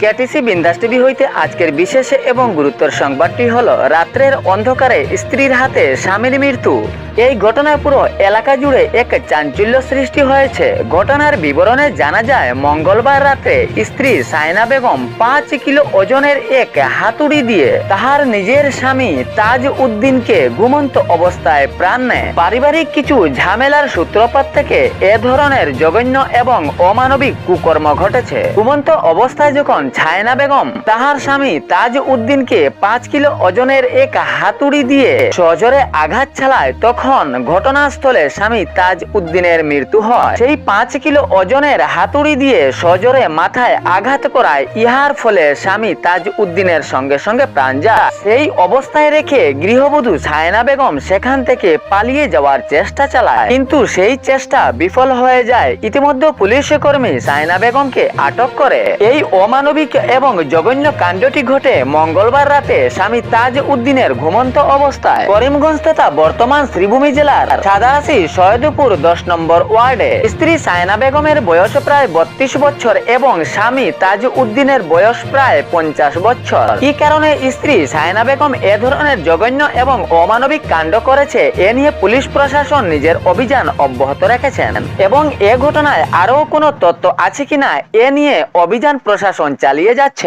KTC বিন্দাস TV হইতে আজকের বিশেষ এবং গুরুত্বর সংবাদটি হল, রাত্রের অন্ধকারে স্ত্রীর হাতে স্বামীর মৃত্যু। এই ঘটনায় পুরো এলাকা জুড়ে এক চাঞ্চল্য সৃষ্টি হয়েছে। ঘটনার বিবরণে জানা যায়, মঙ্গলবার রাতে স্ত্রী সাইনা বেগম পাঁচ কিলো ওজনের এক হাতুড়ি দিয়ে তাহার নিজের স্বামী তাজ উদ্দিনকে ঘুমন্ত অবস্থায় প্রাণ নেয়। পারিবারিক কিছু ঝামেলার সূত্রপাত থেকে এ ধরনের জঘন্য এবং অমানবিক কুকর্ম ঘটেছে। ঘুমন্ত অবস্থায় যখন ছায়না বেগম তাহার স্বামী তাজ উদ্দিনকে পাঁচ কিলো ওজনের এক হাতুড়ি দিয়ে সজোরে আঘাত চালায় তখন ঘটনাস্থলে স্বামী তাজ উদ্দিনের মৃত্যু হয়। সেই পাঁচ কিলো ওজনের হাতুড়ি দিয়ে সজোরে মাথায় আঘাত করায় ইহার ফলে স্বামী তাজ উদ্দিনের সঙ্গে সঙ্গে প্রাণ যায়। সেই অবস্থায় রেখে গৃহবধূ ছায়না বেগম সেখান থেকে পালিয়ে যাওয়ার চেষ্টা চালায়। কিন্তু সেই চেষ্টা বিফল হয়ে যায়। ইতিমধ্যে পুলিশ কর্মী সায়না বেগমকে আটক করে। এই অমানবিক এবং জঘন্য কাণ্ডটি ঘটে মঙ্গলবার রাতে স্বামী তাজ উদ্দিনের ঘুমন্ত অবস্থায়। করিমগঞ্জ তথা বর্তমান শ্রীভূমি জেলার সাদাসি সৈয়দপুর দশ নম্বর ওয়ার্ডে স্ত্রী সায়না বেগমের বয়স প্রায় বত্রিশ বছর এবং স্বামী তাজ উদ্দিনের বয়স প্রায় পঞ্চাশ বছর। কি কারণে স্ত্রী সায়না বেগম এ ধরনের জঘন্য এবং অমানবিক কাণ্ড করেছে এ নিয়ে পুলিশ প্রশাসন নিজের অভিযান অব্যাহত রেখেছেন। এবং এ ঘটনায় আরও কোনো তথ্য আছে কিনা এ নিয়ে অভিযান প্রশাসন চালিয়ে যাচ্ছে।